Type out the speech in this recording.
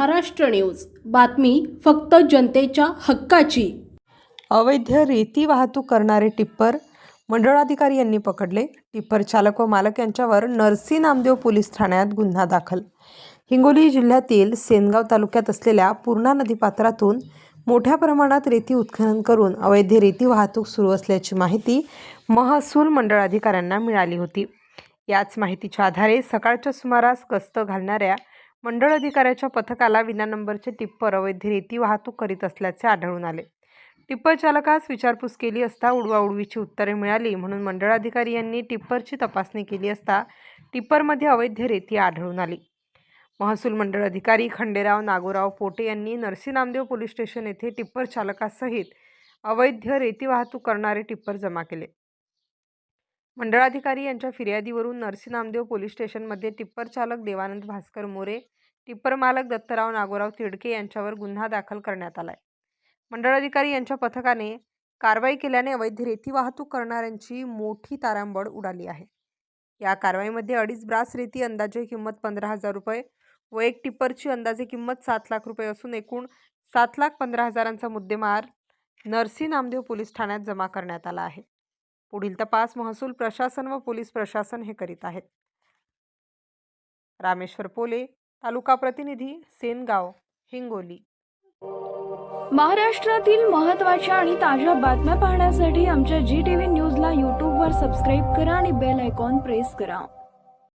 Maharashtra news. बातमी फक्त जनतेच्या हक्काची. अवैध रेती वाहतूक करणारे टिप्पर मंडळाधिकारी यांनी पकडले. टिप्पर चालक व मालक यांच्यावर नरसी नामदेव पोलीस ठाण्यात गुन्हा दाखल. हिंगोली जिल्ह्यातील सेनगाव तालुक्यात असलेल्या पूर्णा नदीपात्रातून मोठ्या प्रमाणात रेती उत्खनन करून अवैध रेती वाहतूक सुरू असल्याची माहिती महसूल मंडळ अधिकाऱ्यांना मिळाली होती. याच माहितीच्या आधारे सकाळच्या सुमारास गस्त घालणाऱ्या मंडळ अधिकाऱ्याच्या पथकाला विना नंबरचे टिप्पर अवैध रेती वाहतूक करीत असल्याचे आढळून आले. टिप्पर चालकास विचारपूस केली असता उडवाउडवीची उत्तरे मिळाली म्हणून मंडळाधिकारी यांनी टिप्परची तपासणी केली असता टिप्परमध्ये अवैध रेती आढळून आली. महसूल मंडळ अधिकारी खंडेराव नागोराव पोटे यांनी नरसी नामदेव पोलीस स्टेशन येथे टिप्पर चालकासहित अवैध रेती वाहतूक करणारे टिप्पर जमा केले. मंडळाधिकारी यांच्या फिर्यादीवरून नरसी नामदेव पोलीस स्टेशनमध्ये टिप्पर चालक देवानंद भास्कर मोरे टिप्पर मालक दत्तराव नागोराव तिडके यांच्यावर गुन्हा दाखल करण्यात आला आहे मंडळाधिकारी यांच्या पथकाने कारवाई केल्याने अवैध रेती वाहतूक करणाऱ्यांची मोठी तारांबळ उडाली आहे. या कारवाईमध्ये अडीच ब्रास रेती अंदाजे किंमत पंधरा हजार रुपये व एक टिप्परची अंदाजे किंमत सात लाख रुपये असून एकूण सात लाख पंधरा हजारांचा मुद्देमार नरसी नामदेव पोलीस ठाण्यात जमा करण्यात आला आहे. पुढील तपास महसूल प्रशासन व पोलीस प्रशासन हे करीत आहेत. रामेश्वर पोले तालुका प्रतिनिधी सेनगाव हिंगोली. महाराष्ट्रातील महत्त्वाच्या आणि ताज्या बातम्या पाहण्यासाठी आमच्या जी टी व्ही न्यूजला यूट्यूबवर सबस्क्राईब करा आणि बेल आयकॉन प्रेस करा.